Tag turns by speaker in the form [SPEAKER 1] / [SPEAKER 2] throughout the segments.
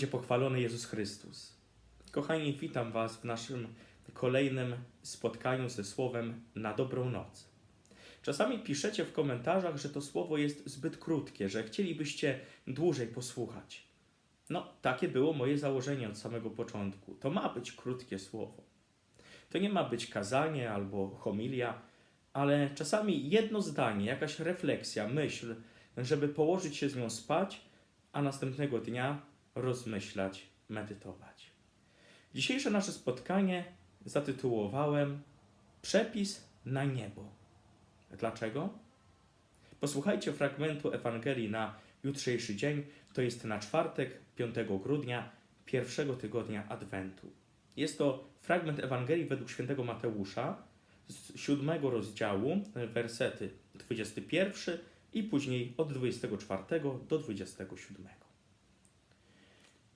[SPEAKER 1] będzie pochwalony Jezus Chrystus. Kochani, witam Was w naszym kolejnym spotkaniu ze Słowem na dobrą noc. Czasami piszecie w komentarzach, że to słowo jest zbyt krótkie, że chcielibyście dłużej posłuchać. No, takie było moje założenie od samego początku. To ma być krótkie słowo. To nie ma być kazanie albo homilia, ale czasami jedno zdanie, jakaś refleksja, myśl, żeby położyć się z nią spać, a następnego dnia rozmyślać, medytować. Dzisiejsze nasze spotkanie zatytułowałem Przepis na niebo. Dlaczego? Posłuchajcie fragmentu Ewangelii na jutrzejszy dzień, to jest na czwartek, 5 grudnia, pierwszego tygodnia Adwentu. Jest to fragment Ewangelii według świętego Mateusza z siódmego rozdziału, wersety 21 i później od 24 do 27.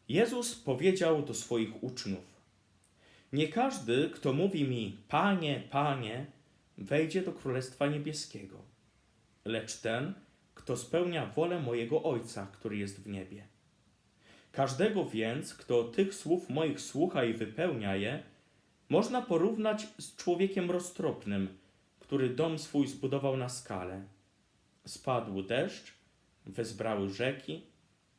[SPEAKER 1] Jezus powiedział do swoich uczniów: Nie każdy, kto mówi mi, Panie, Panie, wejdzie do Królestwa Niebieskiego, lecz ten, kto spełnia wolę mojego Ojca, który jest w niebie. Każdego więc, kto tych słów moich słucha i wypełnia je, można porównać z człowiekiem roztropnym, który dom swój zbudował na skale. Spadł deszcz, wezbrały rzeki,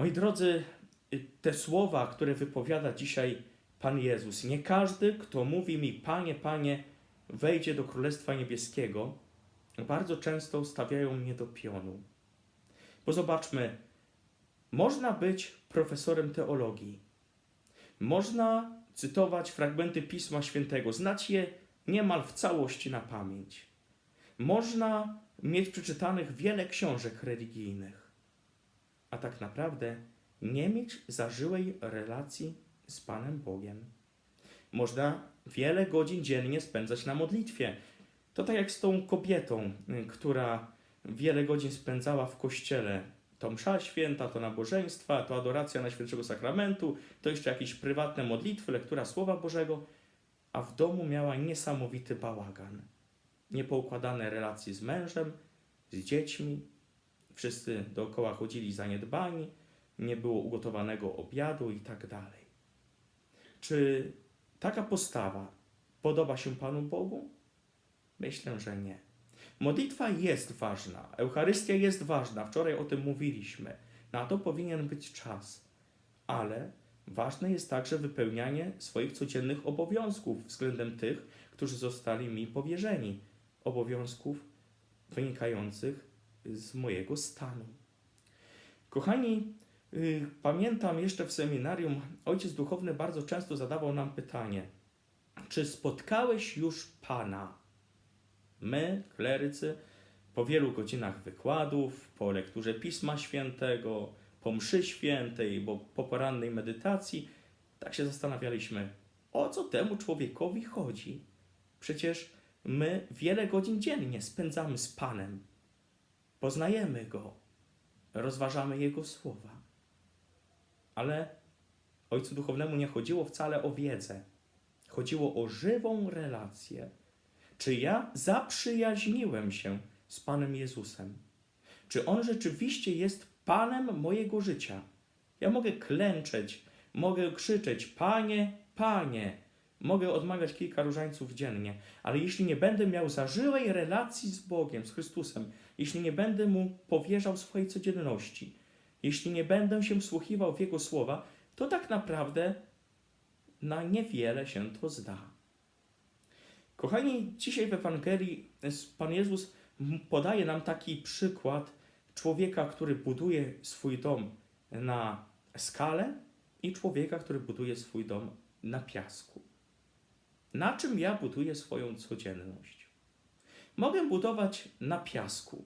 [SPEAKER 1] Moi drodzy, te słowa, które wypowiada dzisiaj Pan Jezus, nie każdy, kto mówi mi, Panie, Panie, wejdzie do Królestwa Niebieskiego, bardzo często stawiają mnie do pionu. Bo zobaczmy, można być profesorem teologii, można cytować fragmenty Pisma Świętego, znać je niemal w całości na pamięć. Można mieć przeczytanych wiele książek religijnych, a tak naprawdę nie mieć zażyłej relacji z Panem Bogiem. Można wiele godzin dziennie spędzać na modlitwie. To tak jak z tą kobietą, która wiele godzin spędzała w kościele. To msza święta, to nabożeństwa, to adoracja Najświętszego Sakramentu, to jeszcze jakieś prywatne modlitwy, lektura Słowa Bożego, a w domu miała niesamowity bałagan. Niepoukładane relacje z mężem, z dziećmi, wszyscy dookoła chodzili zaniedbani, nie było ugotowanego obiadu i tak dalej. Czy taka postawa podoba się Panu Bogu? Myślę, że nie. Modlitwa jest ważna, Eucharystia jest ważna, wczoraj o tym mówiliśmy. Na to powinien być czas, ale ważne jest także wypełnianie swoich codziennych obowiązków względem tych, którzy zostali mi powierzeni, obowiązków wynikających z mojego stanu. Kochani, yy, pamiętam jeszcze w seminarium, ojciec duchowny bardzo często zadawał nam pytanie: Czy spotkałeś już Pana? My, klerycy, po wielu godzinach wykładów, po lekturze Pisma Świętego, po mszy świętej, bo po porannej medytacji, tak się zastanawialiśmy, o co temu człowiekowi chodzi. Przecież my wiele godzin dziennie spędzamy z Panem. Poznajemy Go, rozważamy Jego słowa. Ale Ojcu Duchownemu nie chodziło wcale o wiedzę. Chodziło o żywą relację. Czy ja zaprzyjaźniłem się z Panem Jezusem? Czy On rzeczywiście jest Panem mojego życia? Ja mogę klęczeć, mogę krzyczeć: Panie, Panie, mogę odmawiać kilka różańców dziennie, ale jeśli nie będę miał zażyłej relacji z Bogiem, z Chrystusem, jeśli nie będę Mu powierzał swojej codzienności, jeśli nie będę się wsłuchiwał w Jego słowa, to tak naprawdę na niewiele się to zda. Kochani, dzisiaj w Ewangelii Pan Jezus podaje nam taki przykład człowieka, który buduje swój dom na skale i człowieka, który buduje swój dom na piasku. Na czym ja buduję swoją codzienność? Mogę budować na piasku,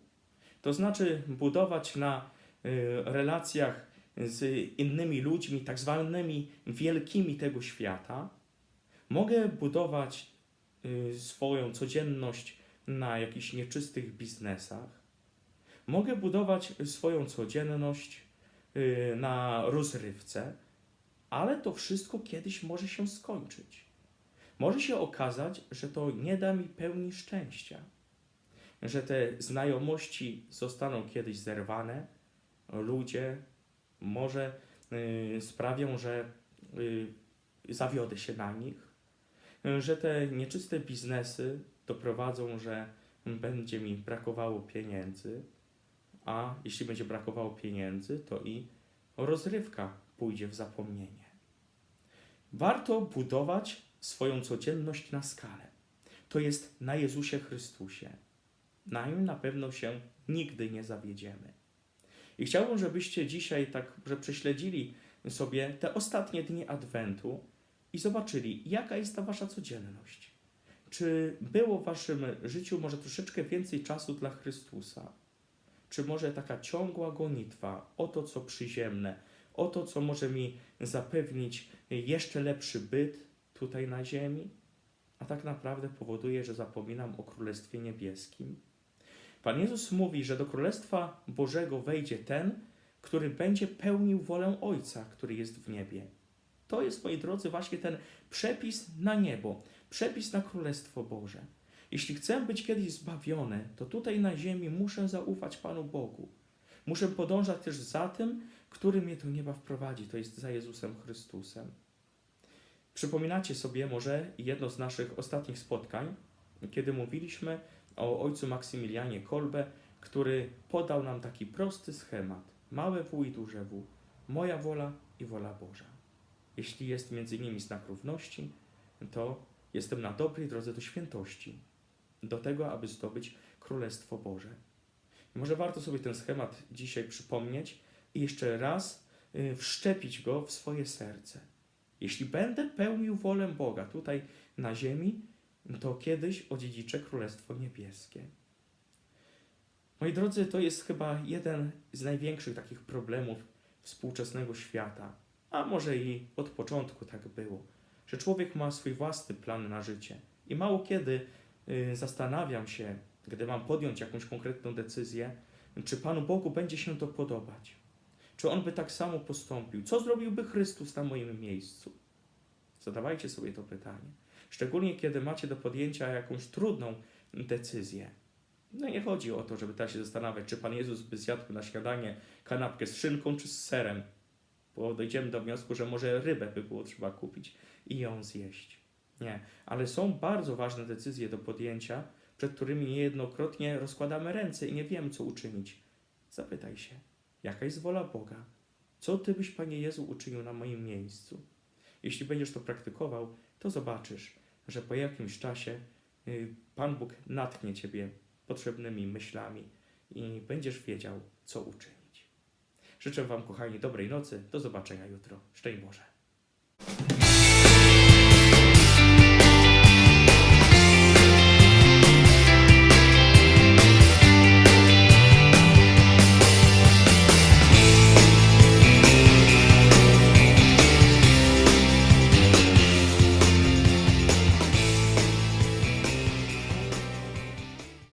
[SPEAKER 1] to znaczy budować na y, relacjach z innymi ludźmi, tak zwanymi wielkimi tego świata. Mogę budować y, swoją codzienność na jakichś nieczystych biznesach. Mogę budować swoją codzienność y, na rozrywce, ale to wszystko kiedyś może się skończyć. Może się okazać, że to nie da mi pełni szczęścia, że te znajomości zostaną kiedyś zerwane, ludzie może y, sprawią, że y, zawiodę się na nich, że te nieczyste biznesy doprowadzą, że będzie mi brakowało pieniędzy, a jeśli będzie brakowało pieniędzy, to i rozrywka pójdzie w zapomnienie. Warto budować swoją codzienność na skalę. To jest na Jezusie Chrystusie. Na nim na pewno się nigdy nie zawiedziemy. I chciałbym, żebyście dzisiaj tak, że prześledzili sobie te ostatnie dni Adwentu i zobaczyli, jaka jest ta wasza codzienność. Czy było w waszym życiu może troszeczkę więcej czasu dla Chrystusa? Czy może taka ciągła gonitwa o to, co przyziemne, o to, co może mi zapewnić jeszcze lepszy byt tutaj na ziemi, a tak naprawdę powoduje, że zapominam o Królestwie Niebieskim? Pan Jezus mówi, że do Królestwa Bożego wejdzie ten, który będzie pełnił wolę Ojca, który jest w niebie. To jest, moi drodzy, właśnie ten przepis na niebo, przepis na Królestwo Boże. Jeśli chcę być kiedyś zbawiony, to tutaj na ziemi muszę zaufać Panu Bogu. Muszę podążać też za tym, który mnie do nieba wprowadzi, to jest za Jezusem Chrystusem. Przypominacie sobie może jedno z naszych ostatnich spotkań, kiedy mówiliśmy o ojcu Maksymilianie Kolbe, który podał nam taki prosty schemat: małe W i duże W, moja wola i wola Boża. Jeśli jest między nimi znak równości, to jestem na dobrej drodze do świętości, do tego, aby zdobyć Królestwo Boże. I może warto sobie ten schemat dzisiaj przypomnieć i jeszcze raz y, wszczepić go w swoje serce. Jeśli będę pełnił wolę Boga tutaj na ziemi, to kiedyś odziedziczę Królestwo Niebieskie. Moi drodzy, to jest chyba jeden z największych takich problemów współczesnego świata, a może i od początku tak było, że człowiek ma swój własny plan na życie i mało kiedy y, zastanawiam się, gdy mam podjąć jakąś konkretną decyzję, czy Panu Bogu będzie się to podobać. Czy On by tak samo postąpił? Co zrobiłby Chrystus na moim miejscu? Zadawajcie sobie to pytanie. Szczególnie kiedy macie do podjęcia jakąś trudną decyzję. No nie chodzi o to, żeby teraz się zastanawiać, czy Pan Jezus by zjadł na śniadanie kanapkę z szynką czy z serem, bo dojdziemy do wniosku, że może rybę by było trzeba kupić i ją zjeść. Nie, ale są bardzo ważne decyzje do podjęcia, przed którymi niejednokrotnie rozkładamy ręce i nie wiemy, co uczynić. Zapytaj się, jaka jest wola Boga? Co Ty byś, Panie Jezu, uczynił na moim miejscu? Jeśli będziesz to praktykował, to zobaczysz, że po jakimś czasie y, Pan Bóg natknie Ciebie potrzebnymi myślami i będziesz wiedział, co uczynić. Życzę Wam, kochani, dobrej nocy. Do zobaczenia jutro. Szczęść Boże.